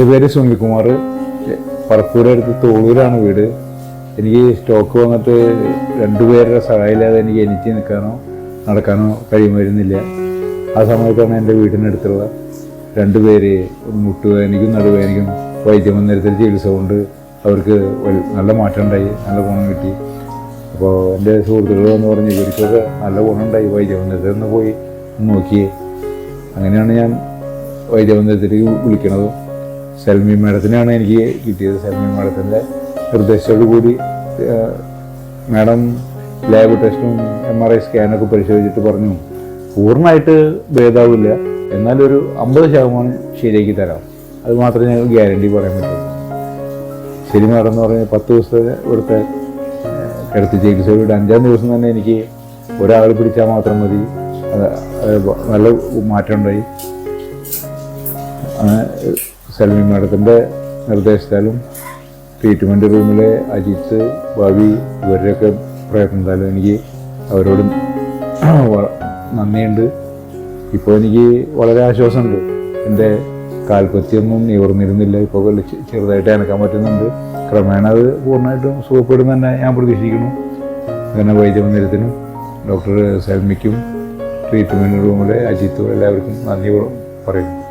എന്റെ പേര് സുനിൽകുമാർ. പറപ്പൂരടുത്ത് തോളൂരാണ് വീട്. എനിക്ക് സ്റ്റോക്ക് വന്നിട്ട് രണ്ടുപേരുടെ സഹായമില്ലാതെ എനിക്ക് എനിക്ക് നിൽക്കാനോ നടക്കാനോ കഴിയുമായിരുന്നില്ല. ആ സമയത്താണ് എന്റെ വീടിനടുത്തുള്ള രണ്ടുപേര് മുട്ടുവേദനയ്ക്കും നടുവേദനയ്ക്കും വൈദ്യമന്ദിരത്തിൽ ചികിത്സ കൊണ്ട് അവർക്ക് നല്ല മാറ്റം ഉണ്ടായി നല്ല ഗുണം കിട്ടി. അപ്പോൾ എന്റെ സുഹൃത്തുക്കൾ എന്ന് പറഞ്ഞ് ഇവർക്കൊക്കെ നല്ല ഗുണമുണ്ടായി വൈദ്യമന്ദിരത്തിൽ നിന്ന് പോയി നോക്കി അങ്ങനെയാണ് ഞാൻ വൈദ്യമന്ദിരത്തിലേക്ക് വിളിക്കണത്. സെൽമി മാഡത്തിനാണ് എനിക്ക് കിട്ടിയത്. സെൽമി മാഡത്തിന്റെ നിർദ്ദേശത്തോടു കൂടി മാഡം ലാബ് ടെസ്റ്റും എം ആർ ഐ സ്കാനൊക്കെ പരിശോധിച്ചിട്ട് പറഞ്ഞു പൂർണമായിട്ട് ഭേദാവില്ല. എന്നാലൊരു അമ്പത് ശതമാനം ശരിയാക്കി തരാം. അത് മാത്രമേ ഞങ്ങൾ ഗ്യാരണ്ടി പറയാൻ പറ്റുള്ളൂ ശരി മാഡം എന്ന് പറഞ്ഞാൽ പത്ത് ദിവസത്തെ ഇവിടുത്തെ കിടത്തി ചികിത്സയുടെ അഞ്ചാം ദിവസം തന്നെ എനിക്ക് ഒരാൾ പിടിച്ചാൽ മാത്രം മതി. നല്ല മാറ്റം ഉണ്ടായി. സെൽമി മാഡത്തിന്റെ നിർദ്ദേശത്താലും ട്രീറ്റ്മെന്റ് റൂമിലെ അജിത്ത് ഭാവി ഇവരുടെയൊക്കെ പ്രയത്നത്താലും എനിക്ക് അവരോടും നന്ദിയുണ്ട്. ഇപ്പോൾ എനിക്ക് വളരെ ആശ്വാസമുണ്ട്. എന്റെ കാൽപ്പത്തിയൊന്നും നിവർന്നിരുന്നില്ല. ഇപ്പോൾ ചെറുതായിട്ട് അനക്കാൻ പറ്റുന്നുണ്ട്. ക്രമേണ അത് പൂർണമായിട്ടും സുഖപ്പെടും തന്നെ ഞാൻ പ്രതീക്ഷിക്കുന്നു. അങ്ങനെ വൈദ്യമന്ദിരത്തിനും ഡോക്ടർ സൽമിക്കും ട്രീറ്റ്മെന്റ് റൂമിലെ അജിത്തും എല്ലാവർക്കും നന്ദി പറയുന്നു.